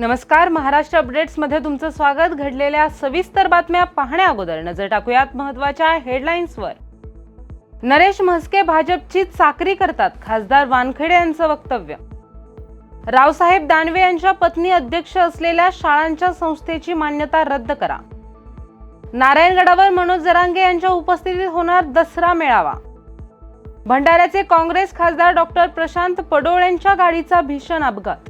नमस्कार महाराष्ट्र अपडेट्समध्ये तुमचं स्वागत. घडलेल्या सविस्तर बातम्या पाहण्या अगोदर नजर टाकूयात महत्त्वाच्या हेडलाईन्सवर. नरेश म्हस्के भाजपची चाकरी करतात खासदार वानखेडे यांचं वक्तव्य. रावसाहेब दानवे यांच्या पत्नी अध्यक्ष असलेल्या शाळांच्या संस्थेची मान्यता रद्द करा. नारायणगडावर मनोज जरांगे यांच्या उपस्थितीत होणार दसरा मेळावा. भंडाऱ्याचे काँग्रेस खासदार डॉक्टर प्रशांत पडोळ यांच्या गाडीचा भीषण अपघात.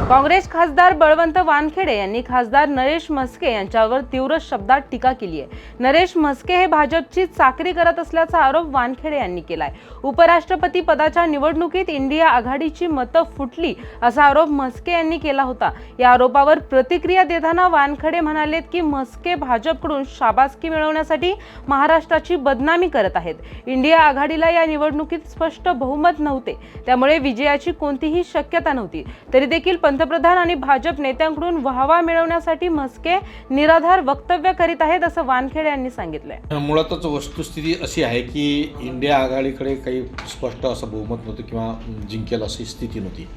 काँग्रेस खासदार बळवंत वानखेडे यांनी खासदार नरेश म्हस्के यांच्यावर तीव्र शब्दात टीका केली आहे. नरेश म्हस्के हे भाजपची चाकरी करत असल्याचा आरोप वानखेडे यांनी केलाय. उपराष्ट्रपती पदाच्या निवडणुकीत इंडिया आघाडीची मतं फुटली असा आरोप म्हस्के यांनी केला होता. या आरोपावर प्रतिक्रिया देताना वानखेडे म्हणालेत की म्हस्के भाजपकडून शाबासकी मिळवण्यासाठी महाराष्ट्राची बदनामी करत आहेत. इंडिया आघाडीला या निवडणुकीत स्पष्ट बहुमत नव्हते. त्यामुळे विजयाची कोणतीही शक्यता नव्हती. तरी देखील पंतप्रधान आणि भाजप नेत्यांकडून व्हावा मिळवण्यासाठी म्हस्के निराधार वक्तव्य करीत आहेत असं वानखेडे यांनी सांगितलंय. मुळातच वस्तुस्थिती अशी आहे की इंडिया आघाडीकडे काही स्पष्ट असं बहुमत नव्हतं किंवा जिंकेल अशी स्थिती नव्हती.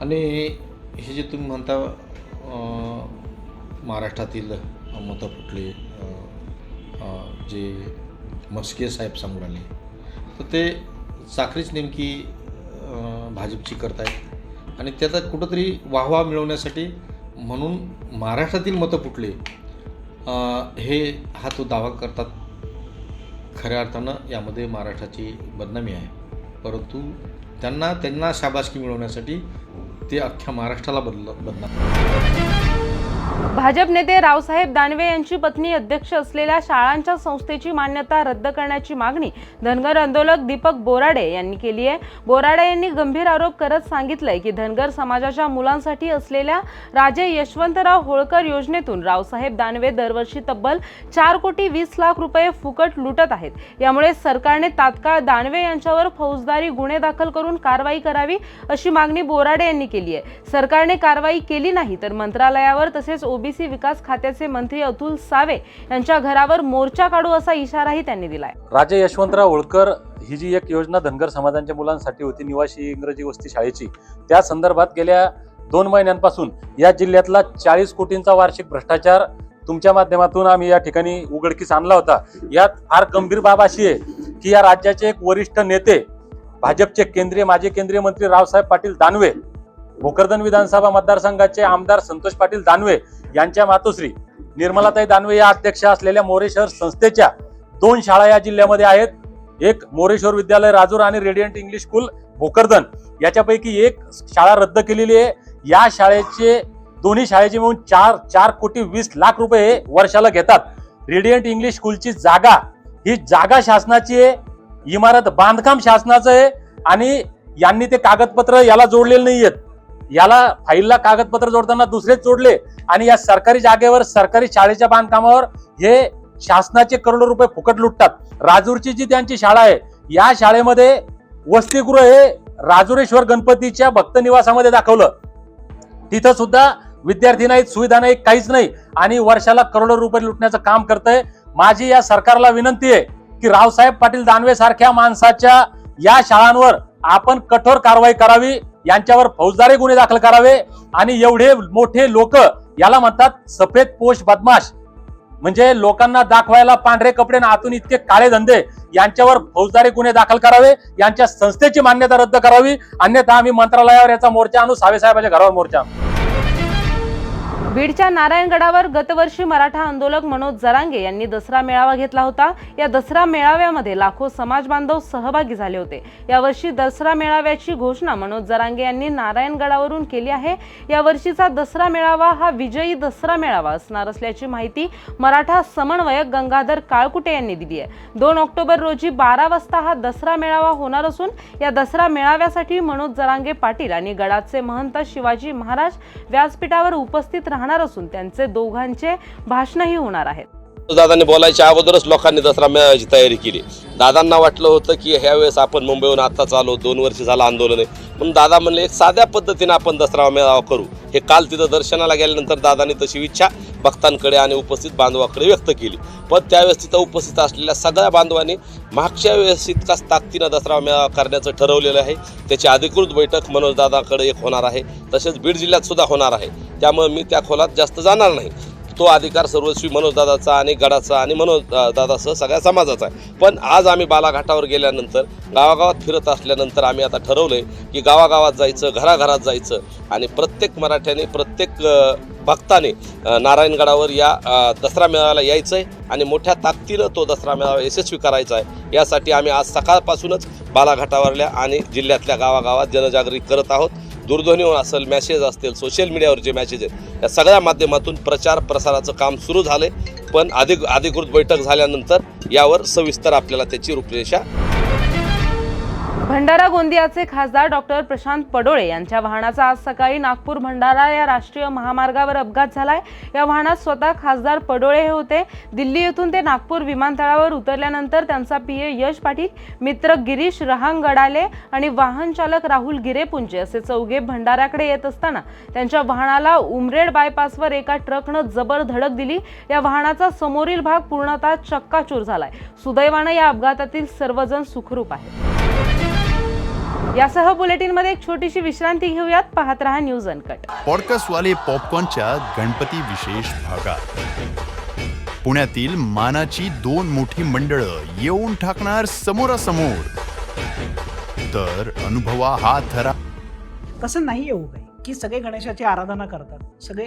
आणि हे जे तुम्ही म्हणता महाराष्ट्रातील मतं फुटले जे मस्के साहेब सांगून आले तर ते चाकरीच नेमकी भाजपची करतायत. आणि त्याचा कुठंतरी वाहवा मिळवण्यासाठी म्हणून महाराष्ट्रातील मतं फुटले. हे हा तो दावा करतात. खऱ्या अर्थानं यामध्ये महाराष्ट्राची बदनामी आहे. परंतु त्यांना त्यांना शाबासकी मिळवण्यासाठी ते अख्ख्या महाराष्ट्राला बदल बदनाम भाजप नेते रावसाहेब दानवे यांची पत्नी अध्यक्ष असलेल्या शाळांच्या संस्थेची मान्यता रद्द करण्याची मागणी धनगर आंदोलक दीपक बोराडे यांनी केली आहे. बोराडे यांनी गंभीर आरोप करत सांगितलंय की धनगर समाजाच्या मुलांसाठी असलेल्या राजे यशवंतराव होळकर योजनेतून रावसाहेब दानवे दरवर्षी तब्बल चार कोटी वीस लाख रुपये फुकट लुटत आहेत. यामुळे सरकारने तात्काळ दानवे यांच्यावर फौजदारी गुन्हे दाखल करून कारवाई करावी अशी मागणी बोराडे यांनी केली आहे. सरकारने कारवाई केली नाही तर मंत्रालयावर तसेच ओबीसी विकास खात्याचे मंत्री अतुल सावे यांच्या घरावर मोर्चा काढू असा इशाराही त्यांनी दिलाय. राजे यशवंतराव होळकर ही जी एक योजना धनगर समाजांच्या मुलांसाठी होती निवासी इंग्रजी वस्ती शाळेची त्या संदर्भात गेल्या दोन महिन्यांपासून या जिल्ह्यातला चाळीस कोटींचा वार्षिक भ्रष्टाचार तुमच्या माध्यमातून आम्ही या ठिकाणी उघडकीस आणला होता. यात फार गंभीर बाब अशी आहे की या राज्याचे एक वरिष्ठ नेते भाजपचे केंद्रीय माजी केंद्रीय मंत्री रावसाहेब पाटील दानवे भोकरदन विधानसभा मतदारसंघाचे आमदार संतोष पाटील दानवे यांच्या मातोश्री निर्मलाताई दानवे या अध्यक्ष असलेल्या मोरे शहर संस्थेच्या दोन शाळा या जिल्ह्यामध्ये आहेत. एक मोरेश्वर विद्यालय राजूर आणि रेडियंट इंग्लिश स्कूल भोकरदन. याच्यापैकी एक शाळा रद्द केलेली आहे. या शाळेचे दोन्ही शाळेचे मिळून चार चार कोटी वीस लाख रुपये वर्षाला घेतात. रेडियंट इंग्लिश स्कूलची जागा ही जागा शासनाची आहे. इमारत बांधकाम शासनाचं आहे. आणि यांनी ते कागदपत्र याला जोडलेले नाही आहेत याला फाईलला कागदपत्र जोडताना दुसरेच जोडले आणि या सरकारी जागेवर सरकारी शाळेच्या बांधकामावर हे शासनाचे करोडो रुपये फुकट लुटतात. राजूरची जी त्यांची शाळा आहे या शाळेमध्ये वसतिगृह हे राजुरेश्वर गणपतीच्या भक्त निवासामध्ये दाखवलं. तिथं सुद्धा विद्यार्थी नाहीत सुविधा नाही काहीच नाही. आणि वर्षाला करोडो रुपये लुटण्याचं काम करतंय. माझी या सरकारला विनंती आहे की रावसाहेब पाटील दानवे सारख्या माणसाच्या या शाळांवर आपण कठोर कारवाई करावी. यांच्यावर फौजदारी गुन्हे दाखल करावे आणि एवढे मोठे लोक याला म्हणतात सफेद पोष बदमाश. म्हणजे लोकांना दाखवायला पांढरे कपडे आणि आतून इतके काळे धंदे यांच्यावर फौजदारी गुन्हे दाखल करावे यांच्या संस्थेची मान्यता रद्द करावी अन्यथा आम्ही मंत्रालयावर याचा मोर्चा आणू सावे साहेबांच्या घरावर मोर्चा आणू. बीडच्या नारायणगडावर गतवर्षी मराठा आंदोलक मनोज जरांगे यांनी दसरा मेळावा घेतला होता. या दसरा मेळाव्यामध्ये लाखो समाज बांधव सहभागी झाले होते. यावर्षी दसरा मेळाव्याची घोषणा मनोज जरांगे यांनी नारायणगडावरून केली आहे. यावर्षीचा दसरा मेळावा हा विजयी दसरा मेळावा असणार असल्याची माहिती मराठा समन्वयक गंगाधर काळकुटे यांनी दिली आहे. दोन ऑक्टोबर रोजी बारा वाजता हा दसरा मेळावा होणार असून या दसरा मेळाव्यासाठी मनोज जरांगे पाटील आणि गडाचे महंत शिवाजी महाराज व्यासपीठावर उपस्थित राहणार असून त्यांचे दोघांचे भाषणही होणार आहेत. दादांनी बोलायच्या अगोदरच लोकांनी दसरा मेळाव्याची तयारी केली. दादांना वाटलं होतं की ह्यावेळेस आपण मुंबईहून आत्ताच आलो दोन वर्ष झालं आंदोलन आहे. म्हणून दादा म्हणले एक साध्या पद्धतीने आपण दसरा मेळावा करू. हे काल तिथं दर्शनाला गेल्यानंतर दादांनी तशी इच्छा भक्तांकडे आणि उपस्थित बांधवाकडे व्यक्त केली. पण त्यावेळेस तिथं उपस्थित असलेल्या सगळ्या बांधवांनी मागच्या वेळेस इतकाच ताकदीनं दसरा मेळावा करण्याचं ठरवलेलं आहे. त्याची अधिकृत बैठक मनोजदादाकडे एक होणार आहे. तसेच बीड जिल्ह्यात सुद्धा होणार आहे. त्यामुळे मी त्या खोलात जास्त जाणार नाही. तो अधिकार सर्वस्वी मनोजदादाचा आणि गडाचा आणि मनोज सगळ्या समाजाचा आहे. पण आज आम्ही बालाघाटावर गेल्यानंतर गावागावात फिरत असल्यानंतर आम्ही आता ठरवलं आहे की गावागावात जायचं घराघरात जायचं. आणि प्रत्येक मराठ्याने प्रत्येक भक्ताने नारायणगडावर या दसरा मेळाव्याला यायचं आहे आणि मोठ्या ताकदीनं तो दसरा मेळावा यशस्वी करायचा आहे. यासाठी आम्ही आज सकाळपासूनच बालाघाटावरल्या आणि जिल्ह्यातल्या गावागावात जनजागृती करत आहोत. दूरध्वनीवर असेल मॅसेज असतील सोशल मीडियावर जे मॅसेज आहेत या सगळ्या माध्यमातून प्रचार प्रसाराचं काम सुरू झालंय. पण अधिक अधिकृत बैठक झाल्यानंतर यावर सविस्तर आपल्याला त्याची रूपरेषा भंडारा गोंदियाचे खासदार डॉक्टर प्रशांत पडोळे यांच्या वाहनाचा आज सकाळी नागपूर भंडारा या राष्ट्रीय महामार्गावर अपघात झालाय. या वाहनात स्वतः खासदार पडोळे हे होते. दिल्ली येथून ते नागपूर विमानतळावर उतरल्यानंतर त्यांचा पीए यश पाटील मित्र गिरीश रहांग गडाले आणि वाहन चालक राहुल गिरेपुंजे असे चौघे भंडाऱ्याकडे येत असताना त्यांच्या वाहनाला उमरेड बायपासवर एका ट्रकनं जबर धडक दिली. या वाहनाचा समोरील भाग पूर्णतः चक्काचूर झालाय. सुदैवानं या अपघातातील सर्वजण सुखरूप आहेत. यासह बुलेटिनमध्ये एक छोटीशी विश्रांती घेऊयात. पाहत रहा न्यूज अनकट. पॉडकास्टवाले पॉपकॉर्नच्या गणपती विशेष भागात. पुण्यातील मानाची दोन मोठी मंडळं येऊन ठाकणार समोरासमोर. तर अनुभवा हा थरा. तसं नाही येऊ काही की सगळे गणेशाची आराधना करतात. सगळे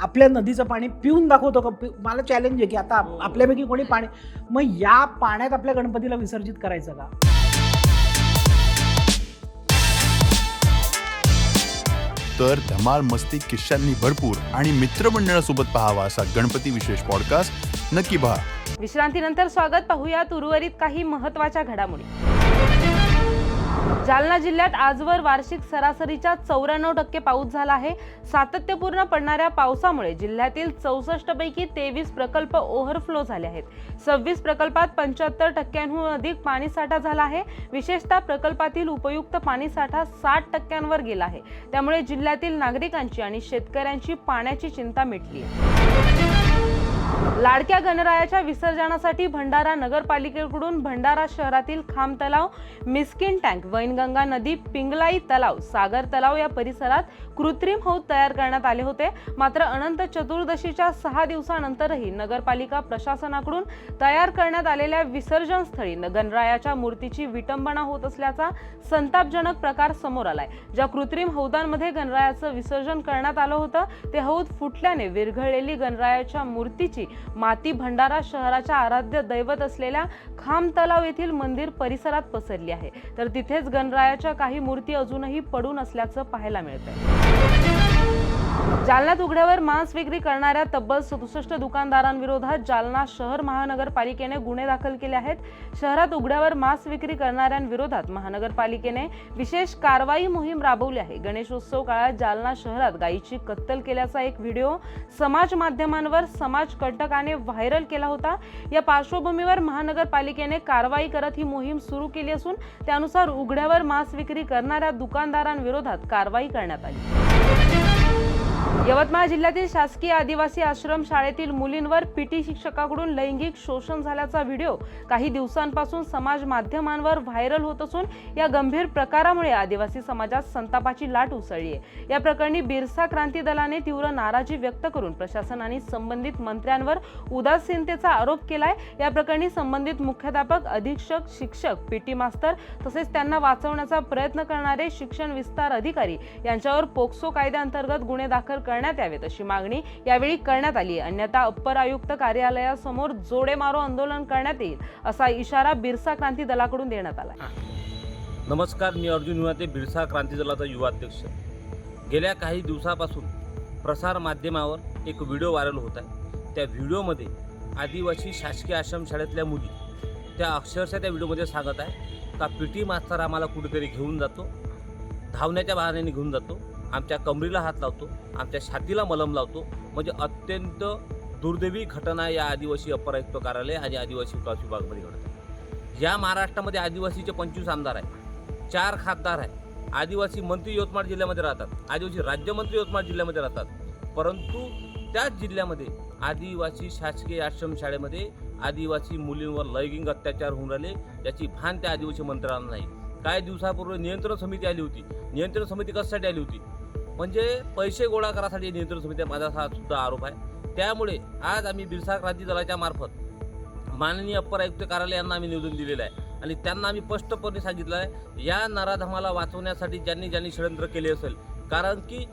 आपल्या नदीचं पाणी पिऊन दाखवतो का? पि- मला चॅलेंज आहे की आता आप- आपल्यापैकी कोणी पाणी मग या पाण्यात आपल्या गणपतीला विसर्जित करायचं का? तर धमाल मस्ती किश्यांनी भरपूर आणि मित्रमंडळासोबत पाहावा असा गणपती विशेष पॉडकास्ट नक्की पहा. विश्रांतीनंतर स्वागत पाहूयात उर्वरित काही महत्त्वाच्या घडामोडी. जालना जिल्ह्यात आजवर वार्षिक सरासरीच्या चौऱ्याण्णव टक्के पाऊस झाला आहे. सातत्यपूर्ण पडणाऱ्या पावसामुळे जिल्ह्यातील चौसष्ट पैकी तेवीस प्रकल्प ओव्हरफ्लो झाले आहेत. सव्वीस प्रकल्पात पंच्याहत्तर टक्क्यांहून अधिक पाणीसाठा झाला आहे. विशेषतः प्रकल्पातील उपयुक्त पाणीसाठा साठ टक्क्यांवर गेला आहे. त्यामुळे जिल्ह्यातील नागरिकांची आणि शेतकऱ्यांची पाण्याची चिंता मिटली आहे. लाडक्या गणरायाच्या विसर्जनासाठी भंडारा नगरपालिकेकडून भंडारा शहरातील खांब तलाव मिस्किन टँक वैनगंगा नदी पिंगलाई तलाव सागर तलाव या परिसरात कृत्रिम हौद तयार करण्यात आले होते. मात्र अनंत चतुर्दशीच्या सहा दिवसानंतरही नगरपालिका प्रशासनाकडून तयार करण्यात आलेल्या विसर्जन स्थळी गणरायाच्या मूर्तीची विटंबना होत असल्याचा संतापजनक प्रकार समोर आलाय. ज्या कृत्रिम हौदांमध्ये गणरायाचं विसर्जन करण्यात आलं होतं ते हौद फुटल्याने विरघळलेली गणरायाच्या मूर्तीची माती भंडारा शहराच्या आराध्य दैवत असलेल्या खाम तलाव येथील मंदिर परिसरात पसरली आहे. तर तिथेच गणरायाच्या काही मूर्ती अजूनही पडून असल्याचं पाहायला मिळतंय. जालन्यात उघड्यावर मांस विक्री करणाऱ्या तब्बल सदुसष्ट दुकानदारांविरोधात जालना शहर महानगरपालिकेने गुन्हे दाखल केले आहेत. शहरात उघड्यावर मांस विक्री करणाऱ्यांविरोधात महानगरपालिकेने विशेष कारवाई मोहीम राबवली आहे. गणेशोत्सव काळात जालना शहरात गायीची कत्तल केल्याचा एक व्हिडिओ समाज माध्यमांवर समाज कंटकाने व्हायरल केला होता. या पार्श्वभूमीवर महानगरपालिकेने कारवाई करत ही मोहीम सुरू केली असून त्यानुसार उघड्यावर मांस विक्री करणाऱ्या दुकानदारांविरोधात कारवाई करण्यात आली. यवतमाळ जिल्ह्यातील शासकीय आदिवासी आश्रम शाळेतील मुलींवर पीटी शिक्षकाकडून लैंगिक शोषण झाल्याचा व्हिडिओ काही दिवसांपासून समाज माध्यमांवर व्हायरल होत असून या गंभीर प्रकारामुळे आदिवासी समाजात संतापाची लाट उसळली आहे. या प्रकरणी बिरसा क्रांती दलाने तीव्र नाराजी व्यक्त करून प्रशासन आणि संबंधित मंत्र्यांवर उदासीनतेचा आरोप केलाय. या प्रकरणी संबंधित मुख्याध्यापक अधीक्षक शिक्षक पीटी मास्तर तसेच त्यांना वाचवण्याचा प्रयत्न करणारे शिक्षण विस्तार अधिकारी यांच्यावर पोक्सो कायद्याअंतर्गत गुन्हे दाखल करण्यात यावेत अशी मागणी यावेळी करण्यात आली अन्यथा अप्पर आयुक्त कार्यालयासमोर जोडे मारो आंदोलन करण्यात येईल असा इशारा बिरसा क्रांती दलाकडून देण्यात आला नमस्कार मी अर्जुन युवाते बिरसा क्रांती दलाचा युवा अध्यक्ष. गेल्या काही दिवसापासून प्रसार माध्यमावर एक व्हिडिओ व्हायरल होत आहे. त्या व्हिडिओमध्ये आदिवासी शासकीय आश्रमशाळेतल्या मुली त्या अक्षरशः त्या व्हिडिओमध्ये सांगत आहे का पी टी मास्तर आम्हाला कुठेतरी घेऊन जातो धावण्याच्या बहाण्याने घेऊन जातो आमच्या कमरीला हात लावतो आमच्या छातीला मलम लावतो. म्हणजे अत्यंत दुर्दैवी घटना या आदिवासी अपर आयुक्त कार्यालय आणि आदिवासी विकास विभागामध्ये घडत आहे. या महाराष्ट्रामध्ये आदिवासीचे पंचवीस आमदार आहे चार खासदार आहे आदिवासी मंत्री यवतमाळ जिल्ह्यामध्ये राहतात आदिवासी राज्यमंत्री यवतमाळ जिल्ह्यामध्ये राहतात. परंतु त्याच जिल्ह्यामध्ये आदिवासी शासकीय आश्रमशाळेमध्ये आदिवासी मुलींवर लैंगिक अत्याचार होऊन राहिले याची भान त्या आदिवासी मंत्र्यांना नाही. काही दिवसापूर्वी नियंत्रण समिती आली होती. नियंत्रण समिती कशासाठी आली होती? म्हणजे पैसे गोळा करासाठी नियंत्रण समिती माझा हा सुद्धा आरोप आहे. त्यामुळे आज आम्ही बिरसा क्रांती दलाच्या मार्फत माननीय अप्पर आयुक्त कार्यालयांना आम्ही निवेदन दिलेलं आहे. आणि त्यांना आम्ही स्पष्टपणे सांगितलं आहे या नराधमाला वाचवण्यासाठी ज्यांनी ज्यांनी षडयंत्र केले असेल कारण की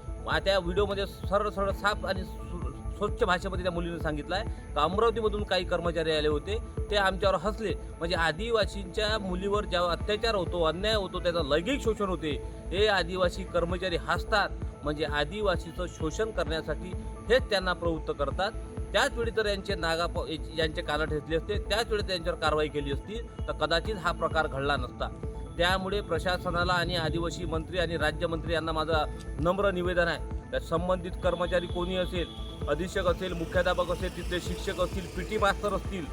त्या व्हिडिओमध्ये सरळ सरळ साफ आणि सु- स्वच्छ भाषेमध्ये त्या मुलीने सांगितलं आहे का अमरावतीमधून काही कर्मचारी आले होते ते आमच्यावर हसले. म्हणजे आदिवासींच्या मुलीवर ज्या अत्याचार होतो अन्याय होतो त्याचं लैंगिक शोषण होते हे आदिवासी कर्मचारी हसतात. म्हणजे आदिवासीचं शोषण करण्यासाठी हेच त्यांना प्रवृत्त करतात. त्याच वेळी तर यांचे नागा प- यांचे कानं ठेचले असते. त्याच वेळी त्यांच्यावर कारवाई केली असती. तर कदाचित हा प्रकार घडला नसता. त्यामुळे प्रशासनाला आणि आदिवासी मंत्री आणि राज्यमंत्री यांना माझं नम्र निवेदन आहे. त्या संबंधित कर्मचारी कोणी असेल अधीक्षक असेल मुख्याध्यापक असेल तिथले शिक्षक असतील पी टी मास्तर असतील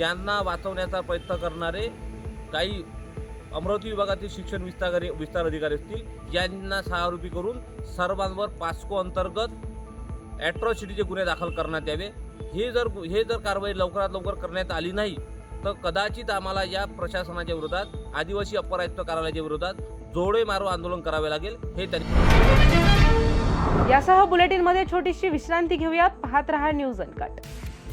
यांना वाचवण्याचा प्रयत्न करणारे काही अमरावती विभागातील शिक्षण विस्तार विस्तार अधिकारी असतील यांना सहारूपी करून सर्वांवर पास्को अंतर्गत ॲट्रॉसिटीचे गुन्हे दाखल करण्यात यावे. हे जर हे जर कारवाई लवकरात लवकर करण्यात आली नाही तर कदाचित आम्हाला या प्रशासनाच्या विरोधात आदिवासी अप्पर आयुक्त कार्यालयाच्या विरोधात जोडे मारो आंदोलन करावे लागेल हे त्यांनी यासह बुलेटिनमध्ये छोटीशी विश्रांती घेऊयात. पाहत रहा न्यूज अनकट.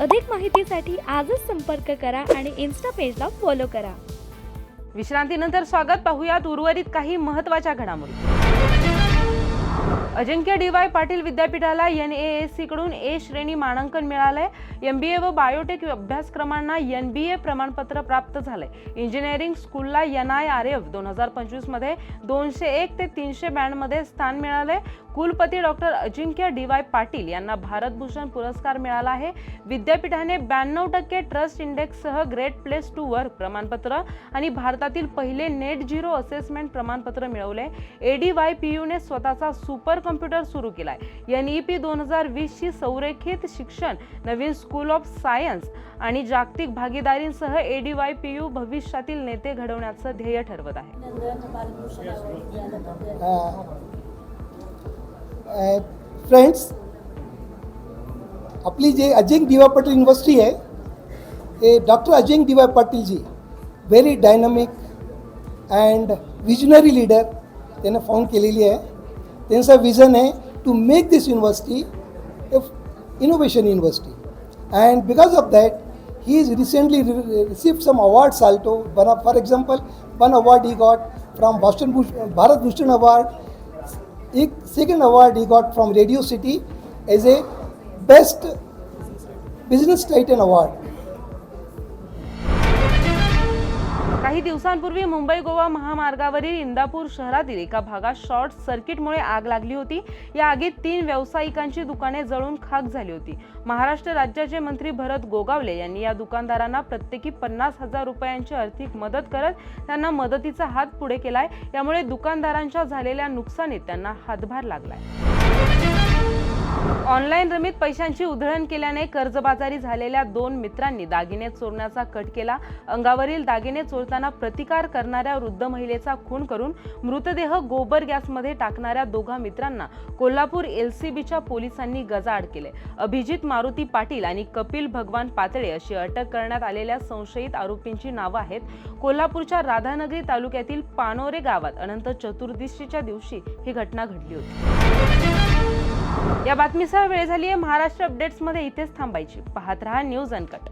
अधिक माहितीसाठी आजच संपर्क करा आणि इन्स्टा पेजला फॉलो करा. विश्रांतीनंतर स्वागत. पाहूयात उर्वरित काही महत्त्वाच्या घडामोडी. अजिंक्य डी वाय पाटील विद्यापीठाला एन ए एस सीकडून ए श्रेणी मानांकन मिळालंय. एम बी ए व बायोटेक अभ्यासक्रमांना एन बी ए प्रमाणपत्र प्राप्त झालंय. इंजिनिअरिंग स्कूलला एन आय आर एफ दोन हजार पंचवीसमध्ये दोनशे एक ते तीनशे बँडमध्ये स्थान मिळालंय. कुलपती doctor Ajinkya D Y Patil यांना भारतभूषण पुरस्कार मिळाला आहे. विद्यापीठाने ब्याण्णव टक्के ट्रस्ट इंडेक्ससह ग्रेट प्लेस टू वर्क प्रमाणपत्र आणि भारतातील पहिले नेट झिरो असेसमेंट प्रमाणपत्र मिळवले. ए डी वाय पी यूने स्वतःचा सुपर कम्प्युटर सुरू केलाय. एन ई पी दोन हजार वीसची संरेखित शिक्षण नवीन स्कूल ऑफ सायन्स आणि जागतिक भागीदारींसह A D Y P U भविष्यातील नेते घडवण्याचं ध्येय ठरवत आहे. फ्रेंड्स आपली जे अजिंक दिवा पाटील युनिव्हर्सिटी आहे हे डॉक्टर अजिंक दिवा पाटीलजी very dynamic and visionary leader त्यानं फाउंड केलेली आहे त्यांचं विजन आहे to make this university a innovation university and because of that he is recently re- received some awards also. One, of- for example, one award he got from Boston Bush, Bharat Bhushan Award. एक second award he got from Radio City as a best business titan award. काही दिवसांपूर्वी मुंबई गोवा महामार्गावरील इंदापूर शहरातील एका भागात short सर्किटमुळे आग लागली होती. या आगीत तीन व्यावसायिकांची दुकाने जळून खाक झाली होती. महाराष्ट्र राज्याचे मंत्री भरत गोगावले यांनी या दुकानदारांना प्रत्येकी पन्नास हजार रुपयांची आर्थिक मदत करत त्यांना मदतीचा हात पुढे केलाय. यामुळे दुकानदारांच्या झालेल्या नुकसानीत त्यांना हातभार लागलाय. ऑनलाईन रमीत पैशांची उधळण केल्याने कर्जबाजारी झालेल्या दोन मित्रांनी दागिने चोरण्याचा कट केला. अंगावरील दागिने चोरताना प्रतिकार करणाऱ्या वृद्ध महिलेचा खून करून मृतदेह गोबर गॅसमध्ये टाकणाऱ्या दोघा मित्रांना कोल्हापूर एलसीबीच्या पोलिसांनी गजाआड केले. अभिजित मारुती पाटील आणि कपिल भगवान पातळे अशी अटक करण्यात आलेल्या संशयित आरोपींची नावं आहेत. कोल्हापूरच्या राधानगरी तालुक्यातील पानोरे गावात अनंत चतुर्दशीच्या दिवशी ही घटना घडली होती. या बातमीसह वेळ झाली आहे महाराष्ट्र अपडेट्समध्ये इथेच थांबायची. पाहत रहा न्यूज अनकट.